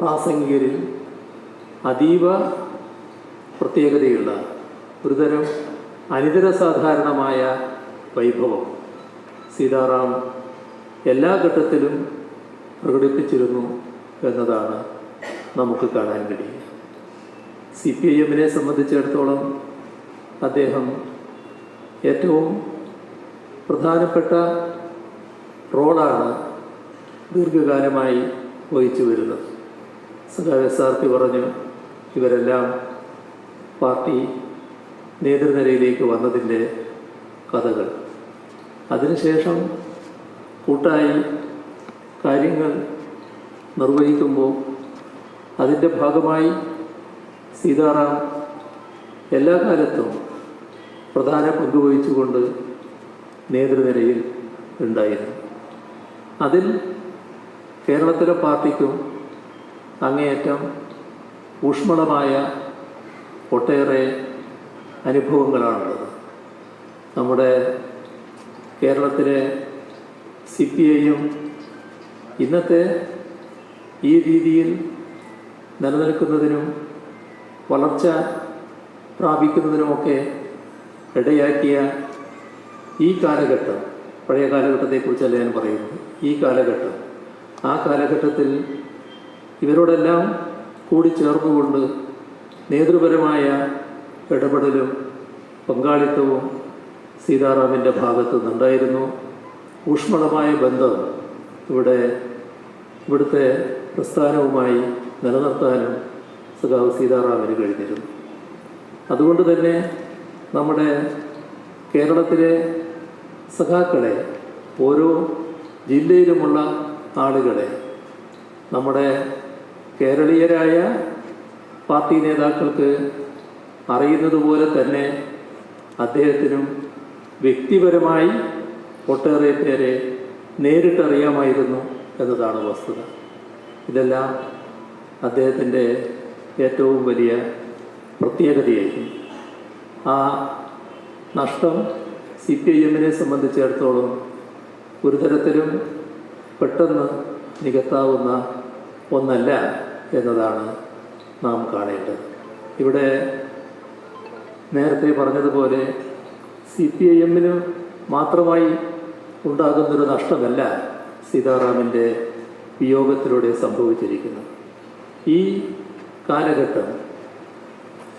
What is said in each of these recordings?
പ്രാസംഗികരിൽ അതീവ പ്രത്യേകതയുള്ള ഒരുതരം അനിതര സാധാരണമായ വൈഭവം സീതാറാം എല്ലാ ഘട്ടത്തിലും പ്രകടിപ്പിച്ചിരുന്നു എന്നതാണ് നമുക്ക് കാണാൻ കഴിയുക. സി പി ഐ എമ്മിനെ സംബന്ധിച്ചിടത്തോളം അദ്ദേഹം ഏറ്റവും പ്രധാനപ്പെട്ട റോളാണ് ദീർഘകാലമായി വഹിച്ചു വരുന്നത് സഖാവ് എസ് ആർ പി പറഞ്ഞു ഇവരെല്ലാം പാർട്ടി നേതൃനിരയിലേക്ക് വന്നതിന്റെ കഥകൾ. അതിനുശേഷം കൂട്ടായി കാര്യങ്ങൾ നിർവഹിക്കുമ്പോൾ അതിന്റെ ഭാഗമായി സീതാറാം എല്ലാ കാലത്തും പ്രധാന പങ്ക് വഹിച്ചുകൊണ്ട് നേതൃനിരയിൽ ഉണ്ടായിരുന്നു. അതിൽ കേരളത്തിലെ പാർട്ടിക്കും അങ്ങേയറ്റം ഊഷ്മളമായ ഒട്ടേറെ അനുഭവങ്ങളാണുള്ളത്. നമ്മുടെ കേരളത്തിലെ സി പി ഐയും ഇന്നത്തെ ഈ രീതിയിൽ നിലനിൽക്കുന്നതിനും വളർച്ച പ്രാപിക്കുന്നതിനുമൊക്കെ ഇടയാക്കിയ ഈ കാലഘട്ടം പഴയ കാലഘട്ടത്തെക്കുറിച്ചല്ല ഞാൻ പറയുന്നത്? ഈ കാലഘട്ടം ആ കാലഘട്ടത്തിൽ ഇവരോടെല്ലാം കൂടി ചേർന്നുകൊണ്ട് നേതൃപരമായ ഇടപെടലും പങ്കാളിത്തവും സീതാറാമിന്റെ ഭാഗത്തു നിന്നുണ്ടായിരുന്നു. ഊഷ്മളമായ ബന്ധം ഇവിടെ ഇവിടുത്തെ പ്രസ്ഥാനവുമായി നിലനിർത്താനും സഖാവ് സീതാറാമിന് കഴിഞ്ഞിരുന്നു. അതുകൊണ്ട് തന്നെ നമ്മുടെ കേരളത്തിലെ സഖാക്കളെ ഓരോ ജില്ലയിലുമുള്ള ആളുകളെ നമ്മുടെ കേരളീയരായ പാർട്ടി നേതാക്കൾക്ക് അറിയുന്നത് പോലെ തന്നെ അദ്ദേഹത്തിനും വ്യക്തിപരമായി ഒട്ടേറെ പേരെ നേരിട്ടറിയാമായിരുന്നു എന്നതാണ് വസ്തുത. ഇതെല്ലാം അദ്ദേഹത്തിന്റെ ഏറ്റവും വലിയ പ്രത്യേകതയായിരുന്നു ആ നഷ്ടം സി പി ഐ എമ്മിനെ സംബന്ധിച്ചിടത്തോളം ഒരു തരത്തിലും പെട്ടെന്ന് നികത്താവുന്ന ഒന്നല്ല. എന്നതാണ് നാം കാണേണ്ടത്. ഇവിടെ നേരത്തെ പറഞ്ഞതുപോലെ സി പി ഐ എമ്മിന് മാത്രമായി ഉണ്ടാകുന്നൊരു നഷ്ടമല്ല സീതാറാമിന്റെ വിയോഗത്തിലൂടെ സംഭവിച്ചിരിക്കുന്നത്. ഈ കാലഘട്ടം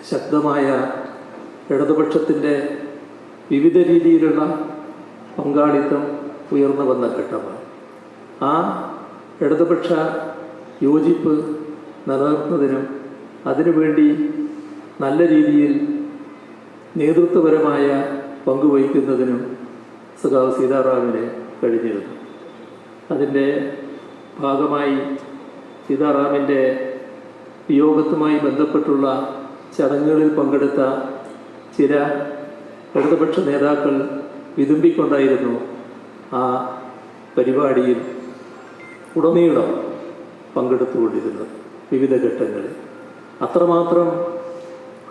ശക്തമായ ഇടതുപക്ഷത്തിന്റെ വിവിധ രീതിയിലുള്ള പങ്കാളിത്തം ഉയർന്നു വന്ന ഘട്ടമാണ്. ആ ഇടതുപക്ഷ യോജിപ്പ് നിലനിർത്തുന്നതിനും അതിനുവേണ്ടി നല്ല രീതിയിൽ നേതൃത്വപരമായ പങ്കുവഹിക്കുന്നതിനും സഖാവ് സീതാറാമിന് കഴിഞ്ഞിരുന്നു. അതിന്റെ ഭാഗമായി സീതാറാമിന്റെ വിയോഗത്തുമായി ബന്ധപ്പെട്ടുള്ള ചടങ്ങുകളിൽ പങ്കെടുത്ത ചില ഇടതുപക്ഷ നേതാക്കൾ വിതുമ്പിക്കൊണ്ടായിരുന്നു ആ പരിപാടിയിൽ ഉടനീളം പങ്കെടുത്തുകൊണ്ടിരുന്നത്. വിവിധ ഘട്ടങ്ങളിൽ. അത്രമാത്രം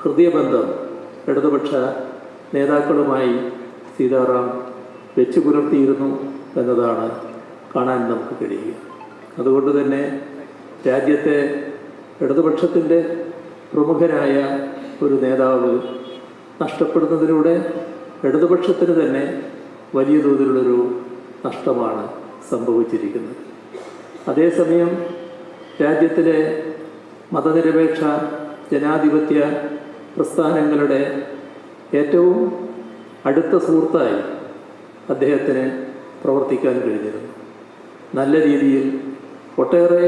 ഹൃദയബന്ധം ഇടതുപക്ഷ നേതാക്കളുമായി സീതാറാം വെച്ചു പുലർത്തിയിരുന്നു എന്നതാണ് കാണാൻ നമുക്ക് കഴിയുക. അതുകൊണ്ട് തന്നെ രാജ്യത്തെ ഇടതുപക്ഷത്തിന്റെ പ്രമുഖരായ ഒരു നേതാവ് നഷ്ടപ്പെടുന്നതിലൂടെ ഇടതുപക്ഷത്തിന് തന്നെ വലിയ തോതിലുള്ളൊരു നഷ്ടമാണ് സംഭവിച്ചിരിക്കുന്നത്. അതേസമയം രാജ്യത്തിലെ മതനിരപേക്ഷ ജനാധിപത്യ പ്രസ്ഥാനങ്ങളുടെ ഏറ്റവും അടുത്ത സുഹൃത്തായി അദ്ദേഹത്തിന് പ്രവർത്തിക്കാൻ കഴിഞ്ഞിരുന്നു. നല്ല രീതിയിൽ ഒട്ടേറെ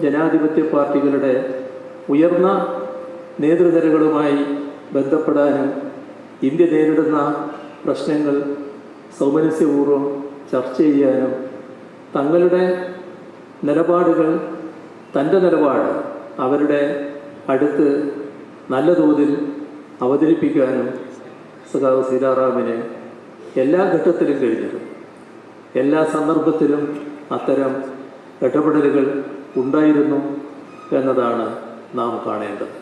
ജനാധിപത്യ പാർട്ടികളുടെ ഉയർന്ന നേതൃനിരകളുമായി ബന്ധപ്പെടാനും ഇന്ത്യ നേരിടുന്ന പ്രശ്നങ്ങൾ സൗമനസ്യപൂർവം ചർച്ച ചെയ്യാനും തങ്ങളുടെ നിലപാടുകൾ തന്റെ നിലപാട് അവരുടെ അടുത്ത് നല്ല തോതിൽ അവതരിപ്പിക്കാനും സഖാവ് സീതാറാമിനെ എല്ലാ ഘട്ടത്തിലും കഴിഞ്ഞിരുന്നു എല്ലാ സന്ദർഭത്തിലും അത്തരം ഇടപെടലുകൾ ഉണ്ടായിരുന്നു എന്നതാണ് നാം കാണേണ്ടത്.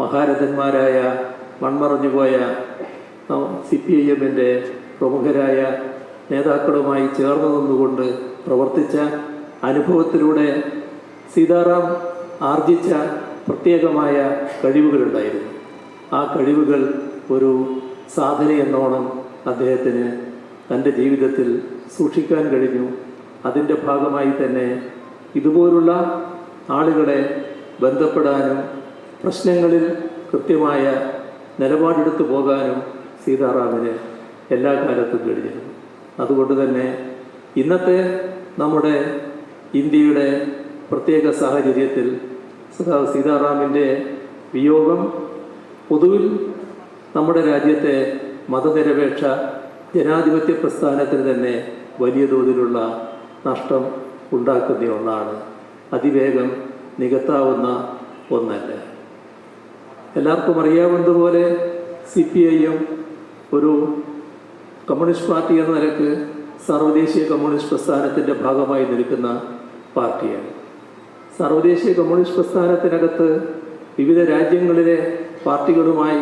മഹാരഥന്മാരായ മൺമറഞ്ഞുപോയ സി പി ഐ എമ്മിന്റെ പ്രമുഖരായ നേതാക്കളുമായി ചേർന്ന് നിന്നുകൊണ്ട് പ്രവർത്തിച്ച അനുഭവത്തിലൂടെ സീതാറാം ആർജിച്ച പ്രത്യേകമായ കഴിവുകളുണ്ടായിരുന്നു. ആ കഴിവുകൾ ഒരു സാധന എന്നോണം അദ്ദേഹത്തിന് തന്റെ ജീവിതത്തിൽ സൂക്ഷിക്കാൻ കഴിഞ്ഞു. അതിന്റെ ഭാഗമായി തന്നെ ഇതുപോലുള്ള ആളുകളെ ബന്ധപ്പെടാനും പ്രശ്നങ്ങളിൽ കൃത്യമായ നിലപാടെടുത്തു പോകാനും സീതാറാമിന് എല്ലാ കാലത്തും കഴിഞ്ഞിരുന്നു. അതുകൊണ്ട് തന്നെ ഇന്നത്തെ നമ്മുടെ ഇന്ത്യയുടെ പ്രത്യേക സാഹചര്യത്തിൽ സീതാറാമിന്റെ വിയോഗം പൊതുവിൽ നമ്മുടെ രാജ്യത്തെ മതനിരപേക്ഷ ജനാധിപത്യ പ്രസ്ഥാനത്തിന് തന്നെ വലിയ തോതിലുള്ള നഷ്ടം ഉണ്ടാക്കുന്ന ഒന്നാണ്. അതിവേഗം നികത്താവുന്ന ഒന്നല്ല. എല്ലാവർക്കും അറിയാവുന്നതുപോലെ സി പി ഐയും ഒരു കമ്മ്യൂണിസ്റ്റ് പാർട്ടി എന്ന നിലയ്ക്ക് സർവദേശീയ കമ്മ്യൂണിസ്റ്റ് പ്രസ്ഥാനത്തിന്റെ ഭാഗമായി നിൽക്കുന്ന പാർട്ടിയാണ്. സർവദേശീയ കമ്മ്യൂണിസ്റ്റ് പ്രസ്ഥാനത്തിനകത്ത് വിവിധ രാജ്യങ്ങളിലെ പാർട്ടികളുമായി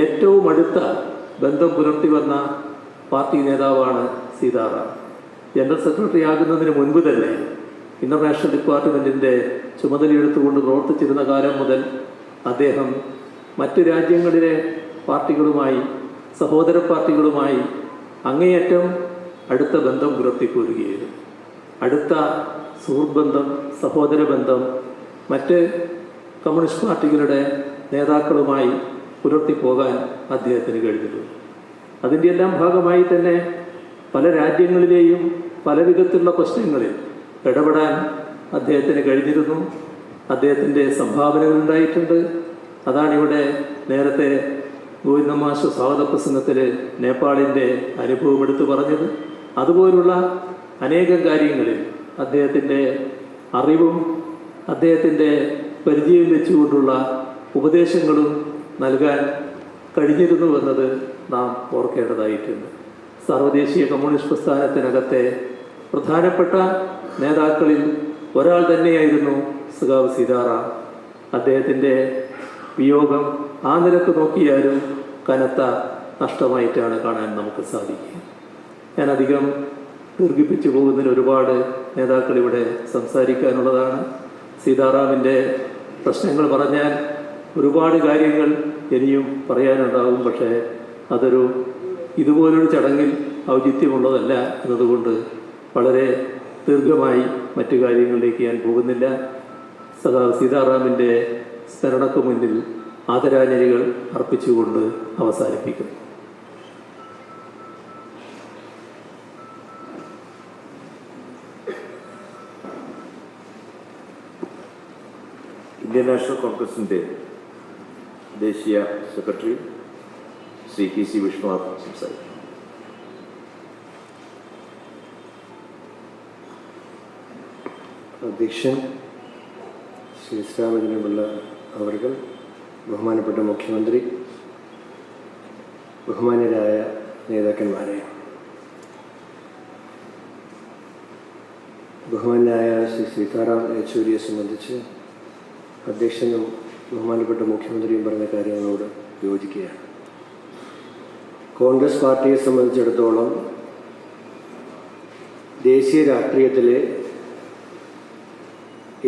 ഏറ്റവും അടുത്ത ബന്ധം പുലർത്തി വന്ന പാർട്ടി നേതാവാണ് സീതാറാം. ജനറൽ സെക്രട്ടറി ആകുന്നതിന് മുൻപ് തന്നെ ഇന്റർനാഷണൽ ഡിപ്പാർട്ട്മെന്റിന്റെ ചുമതലയെടുത്തുകൊണ്ട് പ്രവർത്തിച്ചിരുന്ന കാലം മുതൽ അദ്ദേഹം മറ്റു രാജ്യങ്ങളിലെ പാർട്ടികളുമായി സഹോദര പാർട്ടികളുമായി അങ്ങേയറ്റം അടുത്ത ബന്ധം പുലർത്തിപ്പോരുകയായിരുന്നു. അടുത്ത സുഹൃത്ത് ബന്ധം സഹോദര ബന്ധം മറ്റ് കമ്മ്യൂണിസ്റ്റ് പാർട്ടികളുടെ നേതാക്കളുമായി പുലർത്തി പോകാൻ അദ്ദേഹത്തിന് കഴിഞ്ഞിട്ടുണ്ട്. അതിന്റെ എല്ലാം ഭാഗമായി തന്നെ പല രാജ്യങ്ങളിലെയും പല വിധത്തിലുള്ള പ്രശ്നങ്ങളിൽ ഇടപെടാൻ അദ്ദേഹത്തിന് കഴിഞ്ഞിരുന്നു. അദ്ദേഹത്തിന്റെ സംഭാവനകൾ ഉണ്ടായിട്ടുണ്ട്. അതാണിവിടെ നേരത്തെ ഗോവിന്ദമാശ സ്വാഗത പ്രസംഗത്തിൽ നേപ്പാളിന്റെ അനുഭവം എടുത്തു പറഞ്ഞത്. അതുപോലുള്ള അനേകം കാര്യങ്ങളിൽ അദ്ദേഹത്തിന്റെ അറിവും അദ്ദേഹത്തിന്റെ പരിചയം വെച്ചുകൊണ്ടുള്ള ഉപദേശങ്ങളും നൽകാൻ കഴിഞ്ഞിരുന്നു എന്നത് നാം ഓർക്കേണ്ടതായിട്ടുണ്ട്. സർവദേശീയ കമ്മ്യൂണിസ്റ്റ് പ്രസ്ഥാനത്തിനകത്തെ പ്രധാനപ്പെട്ട നേതാക്കളിൽ ഒരാൾ തന്നെയായിരുന്നു സുഖാവ് സീതാറാം. അദ്ദേഹത്തിന്റെ വിയോഗം ആ നിലയ്ക്ക് നോക്കിയാലും കനത്ത നഷ്ടമായിട്ടാണ് കാണാൻ നമുക്ക് സാധിക്കുക. ഞാനധികം ദീർഘിപ്പിച്ചു പോകുന്നതിന് ഒരുപാട് നേതാക്കൾ ഇവിടെ സംസാരിക്കാനുള്ളതാണ്. സീതാറാമിന്റെ പ്രശ്നങ്ങൾ പറഞ്ഞാൽ ഒരുപാട് കാര്യങ്ങൾ ഇനിയും പറയാനുണ്ടാകും പക്ഷേ അതൊരു ഇതുപോലൊരു ചടങ്ങിൽ ഔചിത്യമുള്ളതല്ല എന്നതുകൊണ്ട് വളരെ ദീർഘമായി മറ്റു കാര്യങ്ങളിലേക്ക് ഞാൻ പോകുന്നില്ല. സദാ സീതാറാമിന്റെ സ്മരണക്ക് മുന്നിൽ ആദരാഞ്ജലികൾ അർപ്പിച്ചുകൊണ്ട് അവസാനിപ്പിക്കുന്നു. ഇന്ത്യൻ നാഷണൽ കോൺഗ്രസിന്റെ ദേശീയ secretary Shri P C Vishnunath സംസാരിക്കും. അധ്യക്ഷൻ ശ്രീ ശ്രീരാമചന്ദ്രപിള്ള അവർകൾ ബഹുമാനപ്പെട്ട മുഖ്യമന്ത്രി ബഹുമാന്യരായ നേതാക്കന്മാരെ ബഹുമാനായ ശ്രീ സീതാറാം യെച്ചൂരിയെ സംബന്ധിച്ച് അധ്യക്ഷനും ബഹുമാനപ്പെട്ട മുഖ്യമന്ത്രിയും പറഞ്ഞ കാര്യങ്ങളോട് യോജിക്കുകയാണ്. കോൺഗ്രസ് പാർട്ടിയെ സംബന്ധിച്ചിടത്തോളം ദേശീയ രാഷ്ട്രീയത്തിലെ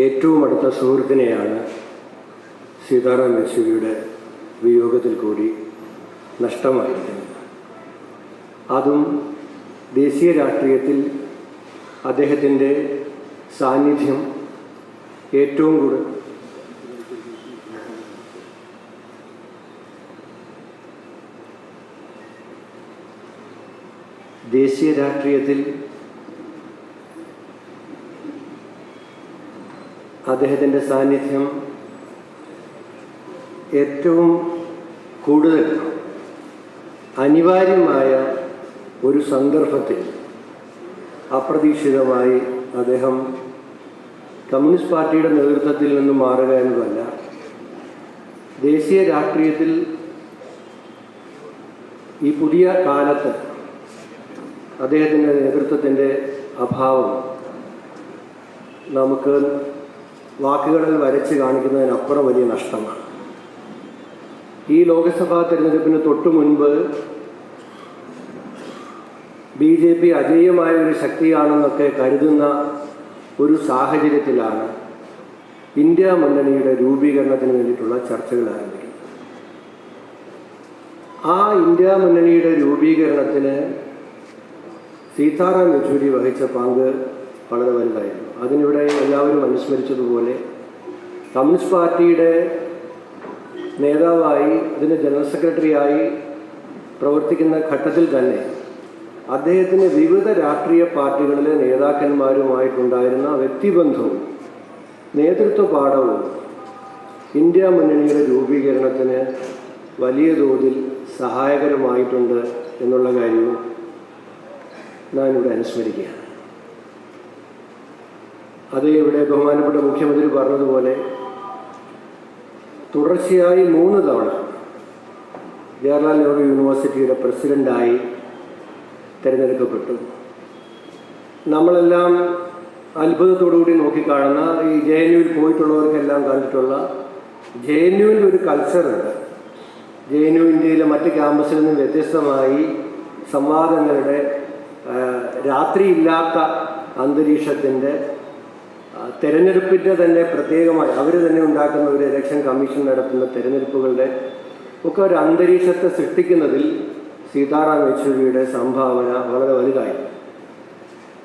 ഏറ്റവും അടുത്ത സുഹൃത്തിനെയാണ് സീതാറാം യെച്ചൂരിയുടെ വിയോഗത്തിൽ കൂടി നഷ്ടമായിരിക്കുന്നത്. അതും ദേശീയ രാഷ്ട്രീയത്തിൽ അദ്ദേഹത്തിന്റെ സാന്നിധ്യം ഏറ്റവും കൂടുതൽ ദേശീയ രാഷ്ട്രീയത്തിൽ അദ്ദേഹത്തിന്റെ സാന്നിധ്യം ഏറ്റവും കൂടുതൽ അനിവാര്യമായ ഒരു സന്ദർഭത്തിൽ അപ്രതീക്ഷിതമായി അദ്ദേഹം കമ്മ്യൂണിസ്റ്റ് പാർട്ടിയുടെ നേതൃത്വത്തിൽ നിന്ന് മാറുക എന്നതല്ല. ദേശീയ രാഷ്ട്രീയത്തിൽ ഈ പുതിയ കാലത്ത് അദ്ദേഹത്തിന്റെ നേതൃത്വത്തിന്റെ അഭാവം നമുക്ക് വാക്കുകളിൽ വരച്ച് കാണിക്കുന്നതിനപ്പുറം വലിയ നഷ്ടമാണ്. ഈ ലോക്സഭാ തെരഞ്ഞെടുപ്പിന് തൊട്ടു മുൻപ് ബി ജെ പി അജേയമായ ഒരു ശക്തിയാണെന്നൊക്കെ കരുതുന്ന ഒരു സാഹചര്യത്തിലാണ് ഇന്ത്യ മുന്നണിയുടെ രൂപീകരണത്തിന് വേണ്ടിയിട്ടുള്ള ചർച്ചകൾ ആരംഭിക്കുന്നത്. ആ ഇന്ത്യ മുന്നണിയുടെ രൂപീകരണത്തിന് സീതാറാം യെച്ചൂരി വഹിച്ച പങ്ക് വളരെ വലുതായിരുന്നു. അതിനിവിടെ എല്ലാവരും അനുസ്മരിച്ചതുപോലെ കമ്മ്യൂണിസ്റ്റ് പാർട്ടിയുടെ നേതാവായി അതിന്റെ ജനറൽ സെക്രട്ടറിയായി പ്രവർത്തിക്കുന്ന ഘട്ടത്തിൽ തന്നെ അദ്ദേഹത്തിന് വിവിധ രാഷ്ട്രീയ പാർട്ടികളിലെ നേതാക്കന്മാരുമായിട്ടുണ്ടായിരുന്ന വ്യക്തിബന്ധവും നേതൃത്വ പാഠവും ഇന്ത്യ മുന്നണിയുടെ രൂപീകരണത്തിന് വലിയ തോതിൽ സഹായകരമായിട്ടുണ്ട് എന്നുള്ള കാര്യവും ഞാനിവിടെ അനുസ്മരിക്കുകയാണ്. അത് ഇവിടെ ബഹുമാനപ്പെട്ട മുഖ്യമന്ത്രി പറഞ്ഞതുപോലെ തുടർച്ചയായി മൂന്ന് തവണ ജവഹർലാൽ നെഹ്റു യൂണിവേഴ്സിറ്റിയുടെ പ്രസിഡന്റായി തിരഞ്ഞെടുക്കപ്പെട്ടു. നമ്മളെല്ലാം അത്ഭുതത്തോടുകൂടി നോക്കിക്കാണുന്ന ഈ ജെ എൻ യുവിൽ പോയിട്ടുള്ളവർക്കെല്ലാം കണ്ടിട്ടുള്ള ജെ എൻ യുവിന്റെ ഒരു കൾച്ചറുണ്ട് ജെ എൻ യു ഇന്ത്യയിലെ മറ്റ് ക്യാമ്പസിൽ നിന്നും വ്യത്യസ്തമായി സംവാദങ്ങളുടെ രാത്രിയില്ലാത്ത അന്തരീക്ഷത്തിന്റെ തെരഞ്ഞെടുപ്പിന്റെ തന്നെ പ്രത്യേകമായി അവർ തന്നെ ഉണ്ടാക്കുന്ന ഒരു ഇലക്ഷൻ കമ്മീഷൻ നടത്തുന്ന തെരഞ്ഞെടുപ്പുകളുടെ ഒക്കെ ഒരു അന്തരീക്ഷത്തെ സൃഷ്ടിക്കുന്നതിൽ സീതാറാം യെച്ചൂരിയുടെ സംഭാവന വളരെ വലുതായി.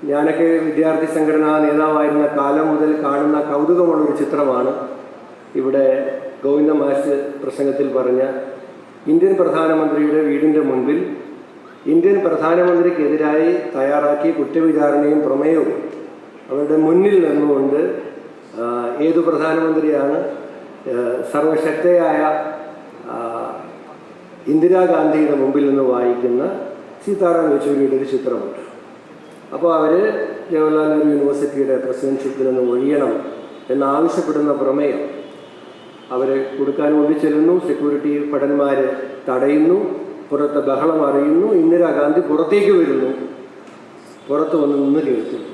ഞാനൊക്കെ വിദ്യാർത്ഥി സംഘടനാ നേതാവായിരുന്ന കാലം മുതൽ കാണുന്ന കൗതുകമുള്ളൊരു ചിത്രമാണ് ഇവിടെ ഗോവിന്ദ മാഷ് പ്രസംഗത്തിൽ പറഞ്ഞ ഇന്ത്യൻ പ്രധാനമന്ത്രിയുടെ വീടിന്റെ മുൻപിൽ ഇന്ത്യൻ പ്രധാനമന്ത്രിക്കെതിരായി തയ്യാറാക്കിയ കുറ്റവിചാരണയും പ്രമേയവും അവരുടെ മുന്നിൽ നിന്നുകൊണ്ട് ഏതു പ്രധാനമന്ത്രിയാണ് സർവശക്തയായ ഇന്ദിരാഗാന്ധിയുടെ മുമ്പിൽ നിന്ന് വായിക്കുന്ന സീതാറാം യെച്ചൂരിയുടെ ഒരു ചിത്രമുണ്ട്. അപ്പോൾ അവർ ജവഹർലാൽ നെഹ്റു യൂണിവേഴ്സിറ്റിയുടെ പ്രസിഡൻഷിപ്പിൽ നിന്ന് ഒഴിയണം എന്നാവശ്യപ്പെടുന്ന പ്രമേയം അവരെ കൊടുക്കാൻ വേണ്ടി ചെല്ലുന്നു. സെക്യൂരിറ്റി ഭടന്മാർ തടയുന്നു. പുറത്ത് ബഹളം അറിയുന്നു ഇന്ദിരാഗാന്ധി പുറത്തേക്ക് വരുന്നു. പുറത്ത് വന്ന് നിന്ന് കേൾക്കുന്നു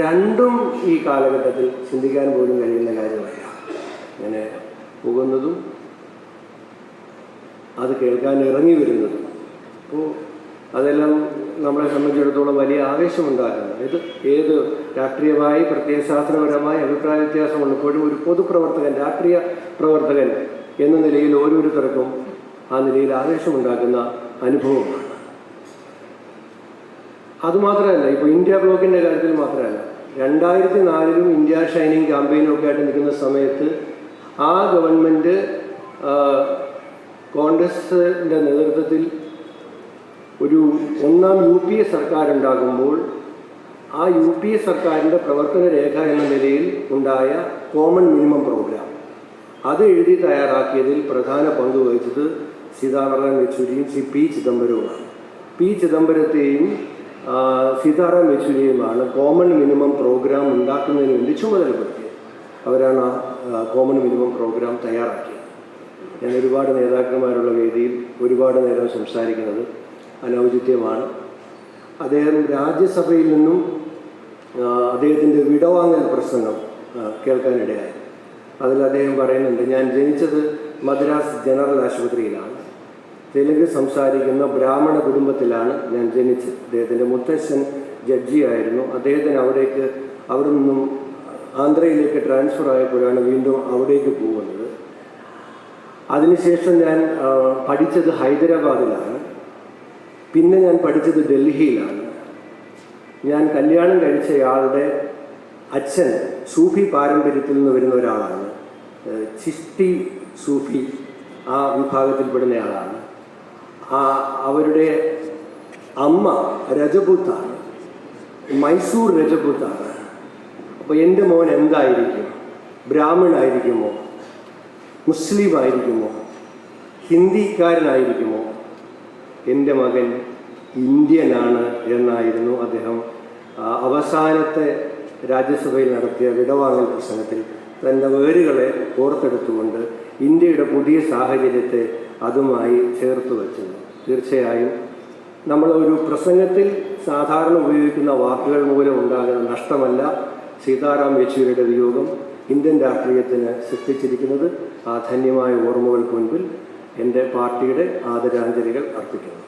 രണ്ടും ഈ കാലഘട്ടത്തിൽ ചിന്തിക്കാൻ പോലും കഴിയുന്ന കാര്യമല്ല. ഇങ്ങനെ പോകുന്നതും അത് കേൾക്കാൻ ഇറങ്ങി വരുന്നതും. അപ്പോൾ അതെല്ലാം നമ്മളെ സംബന്ധിച്ചിടത്തോളം വലിയ ആവേശമുണ്ടാകുന്നു ഇത് ഏത് രാഷ്ട്രീയമായി പ്രത്യയശാസ്ത്രപരമായി അഭിപ്രായ വ്യത്യാസമുള്ളപ്പോഴും ഒരു പൊതുപ്രവർത്തകൻ രാഷ്ട്രീയ പ്രവർത്തകൻ എന്ന നിലയിൽ ഓരോരുത്തർക്കും ആ നിലയിൽ ആവേശമുണ്ടാക്കുന്ന അനുഭവമാണ്. അതുമാത്രമല്ല ഇപ്പോൾ ഇന്ത്യ ബ്ലോക്കിന്റെ കാര്യത്തിൽ മാത്രമല്ല രണ്ടായിരത്തി നാലിലും ഇന്ത്യ ഷൈനിങ് ക്യാമ്പയിനും ഒക്കെ ആയിട്ട് നിൽക്കുന്ന സമയത്ത് ആ ഗവൺമെന്റ് കോൺഗ്രസിന്റെ നേതൃത്വത്തിൽ ഒരു ഒന്നാം യു പി എ സർക്കാർ ഉണ്ടാകുമ്പോൾ ആ യു പി എ സർക്കാരിന്റെ പ്രവർത്തന രേഖ എന്ന നിലയിൽ ഉണ്ടായ കോമൺ മിനിമം പ്രോഗ്രാം. അത് എഴുതി തയ്യാറാക്കിയതിൽ പ്രധാന പങ്ക് വഹിച്ചത് സീതാറാം യെച്ചൂരിയും സി പി ചിദംബരവുമാണ്. പി ചിദംബരത്തെയും സീതാറാം യെച്ചൂരിയുമാണ് കോമൺ മിനിമം പ്രോഗ്രാം ഉണ്ടാക്കുന്നതിന് വേണ്ടി ചുമതലപ്പെടുത്തിയത്. അവരാണ് ആ കോമൺ മിനിമം പ്രോഗ്രാം തയ്യാറാക്കിയത്. ഞാൻ ഒരുപാട് നേതാക്കന്മാരുള്ള വേദിയിൽ ഒരുപാട് നേരം സംസാരിക്കുന്നത് അനൗചിത്യമാണ്. അദ്ദേഹം രാജ്യസഭയിൽ നിന്നും അദ്ദേഹത്തിന്റെ വിടവാങ്ങൽ പ്രസംഗം കേൾക്കാനിടയായി. അതിൽ അദ്ദേഹം പറയുന്നുണ്ട് ഞാൻ ജനിച്ചത് മദ്രാസ് ജനറൽ ആശുപത്രിയിലാണ്. തെലുങ്ക് സംസാരിക്കുന്ന ബ്രാഹ്മണ കുടുംബത്തിലാണ് ഞാൻ ജനിച്ചത്. അദ്ദേഹത്തിന്റെ മുത്തശ്ശൻ ജഡ്ജിയായിരുന്നു അദ്ദേഹത്തിന് അവിടേക്ക് അവിടെ നിന്നും ആന്ധ്രയിലേക്ക് ട്രാൻസ്ഫർ ആയപ്പോഴാണ് വീണ്ടും അവിടേക്ക് പോകുന്നത്. അതിനുശേഷം ഞാൻ പഠിച്ചത് ഹൈദരാബാദിലാണ്. പിന്നെ ഞാൻ പഠിച്ചത് ഡൽഹിയിലാണ്. ഞാൻ കല്യാണം കഴിച്ചയാളുടെ അച്ഛൻ സൂഫി പാരമ്പര്യത്തിൽ നിന്ന് വരുന്ന ഒരാളാണ്. ചിഷ്ടി സൂഫി ആ വിഭാഗത്തിൽപ്പെടുന്നയാളാണ്. അവരുടെ അമ്മ രജപുത്താണ്. മൈസൂർ രജപുത്താണ്. അപ്പോൾ എന്റെ മോൻ എന്തായിരിക്കും? ബ്രാഹ്മണായിരിക്കുമോ? മുസ്ലിം ആയിരിക്കുമോ ഹിന്ദിക്കാരനായിരിക്കുമോ? എന്റെ മകൻ ഇന്ത്യനാണ് എന്നായിരുന്നു അദ്ദേഹം അവസാനത്തെ രാജ്യസഭയിൽ നടത്തിയ വിടവാങ്ങൽ പ്രസംഗത്തിൽ തന്റെ വേരുകളെ ഓർത്തെടുത്തുകൊണ്ട് ഇന്ത്യയുടെ പുതിയ സാഹചര്യത്തെ അതുമായി ചേർത്ത് വച്ചത് തീർച്ചയായും നമ്മൾ ഒരു പ്രസംഗത്തിൽ സാധാരണ ഉപയോഗിക്കുന്ന വാക്കുകൾ മൂലം ഉണ്ടാകുന്ന നഷ്ടമല്ല സീതാറാം യെച്ചൂരിയുടെ വിയോഗം ഇന്ത്യൻ രാഷ്ട്രീയത്തിന് സൃഷ്ടിച്ചിരിക്കുന്നത് ആ ധന്യമായ ഓർമ്മകൾക്ക് മുൻപിൽ എന്റെ പാർട്ടിയുടെ ആദരാഞ്ജലികൾ അർപ്പിക്കുന്നു.